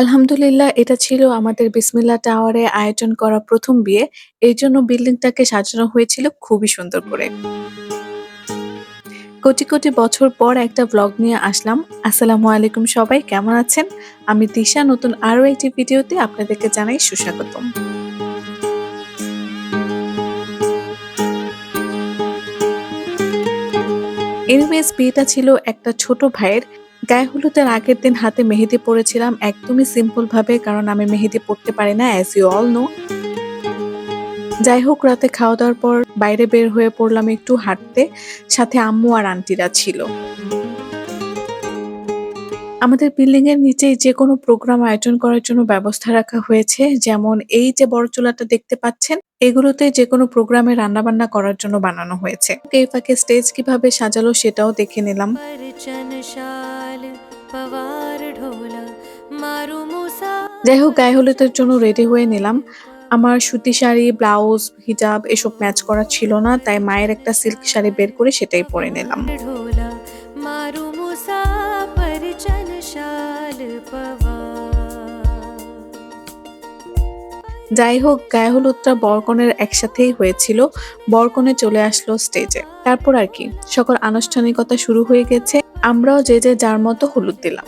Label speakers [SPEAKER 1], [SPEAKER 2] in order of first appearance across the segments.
[SPEAKER 1] আলহামদুলিল্লাহ এটা ছিল আমাদের বিসমিল্লাহ টাওয়ারে আয়োজন করা প্রথম বিয়ে। এইজন্য বিল্ডিংটাকে সাজানো হয়েছিল খুবই সুন্দর করে। কোটি, কোটি বছর পর একটা ব্লগ নিয়ে আসলাম। আসসালামু আলাইকুম সবাই কেমন আছেন? আমি তিশা নতুন আরও একটি ভিডিওতে আপনাদেরকে জানাই সুস্বাগতম। এনিওয়েজ বিয়েটা ছিল একটা ছোট ভাইয়ের। গায়ে হলুদের আগের দিন হাতে মেহেদি পরেছিলাম একদমই সিম্পল ভাবে, কারণ আমি মেহেদি পরতে পারি না অ্যাজ ইউ অল নো। যাই হোক, রাতে খাওয়া দাওয়ার পর বাইরে বের হয়ে পড়লাম একটু হাঁটতে, সাথে আম্মু আর আন্টিরা ছিল আমাদের বিল্ডিং এর নিচেই যে কোনো প্রোগ্রাম আয়োজন করার জন্য ব্যবস্থা রাখা হয়েছে। যেমন এই যে বড় চুলাটা দেখতে পাচ্ছেন, এগুলোতে যে কোনো প্রোগ্রামে রান্নাবান্না করার জন্য বানানো হয়েছে। এই ফাঁকে স্টেজ কীভাবে সাজালো সেটাও দেখে নিলাম। যাই হোক, গায়ে হলুদের জন্য রেডি হয়ে নিলাম। আমার সুতি শাড়ি ব্লাউজ হিজাব এসব ম্যাচ করা ছিল না, তাই মায়ের একটা সিল্ক শাড়ি বের করে সেটাই পরে নিলাম। যাই হোক গায়ে হলুদটা বরকনের একসাথেই হয়েছিল। বরকনে চলে আসলো স্টেজে তারপর আর কি, সকল আনুষ্ঠানিকতা শুরু হয়ে গেছে। আমরাও যে যে যার মতো হলুদ দিলাম।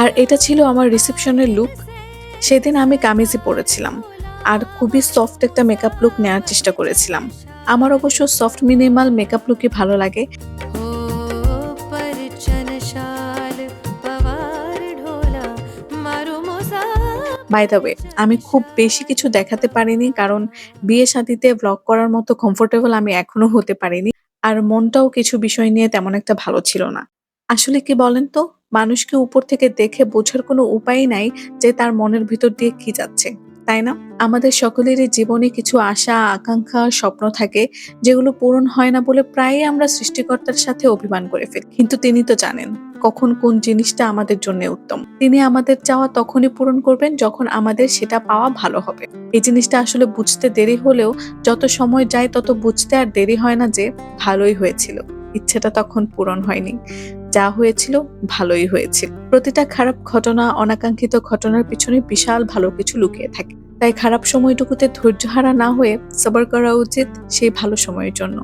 [SPEAKER 1] আর এটা ছিল আমার রিসেপশনের লুক সেদিন আমি কামিজই পরেছিলাম আর খুবই সফট একটা মেকআপ লুক নেওয়ার চেষ্টা করেছিলাম। আমার অবশ্য সফট মিনিমাল মেকআপ লুকই ভালো লাগে। বাই দ্য ওয়ে আমি খুব বেশি কিছু দেখাতে পারিনি কারণ বিয়ে শাদিতে ব্লগ করার মতো কমফোর্টেবল আমি এখনও হতে পারিনি। আর মনটাও কিছু বিষয় নিয়ে তেমন একটা ভালো ছিল না। আসলে কি বলেন তো? মানুষকে উপর থেকে দেখে বোঝার কোনো উপায় নাই যে তার মনের ভিতর দিয়ে কি যাচ্ছে, তাই না? আমাদের সকলেরই জীবনে কিছু আশা, আকাঙ্ক্ষা, স্বপ্ন থাকে যেগুলো পূরণ হয় না বলে প্রায়ই আমরা সৃষ্টিকর্তার সাথে অভিমান করে ফেলি। কিন্তু তিনি তো জানেন কখন কোন জিনিসটা আমাদের জন্য উত্তম। তিনি আমাদের চাওয়া তখনই পূরণ করবেন যখন আমাদের সেটা পাওয়া ভালো হবে। এই জিনিসটা আসলে বুঝতে দেরি হলেও যত সময় যায় তত বুঝতে আর দেরি হয় না যে ভালোই হয়েছিল। ইচ্ছেটা তখন পূরণ হয়নি। যা হয়েছিল ভালোই হয়েছিল প্রতিটা খারাপ ঘটনা, অনাকাঙ্ক্ষিত ঘটনার পিছনে বিশাল ভালো কিছু লুকিয়ে থাকে। তাই খারাপ সময়টুকুতে ধৈর্য হারা না হয়ে সবার করা উচিত সেই ভালো সময়ের জন্য।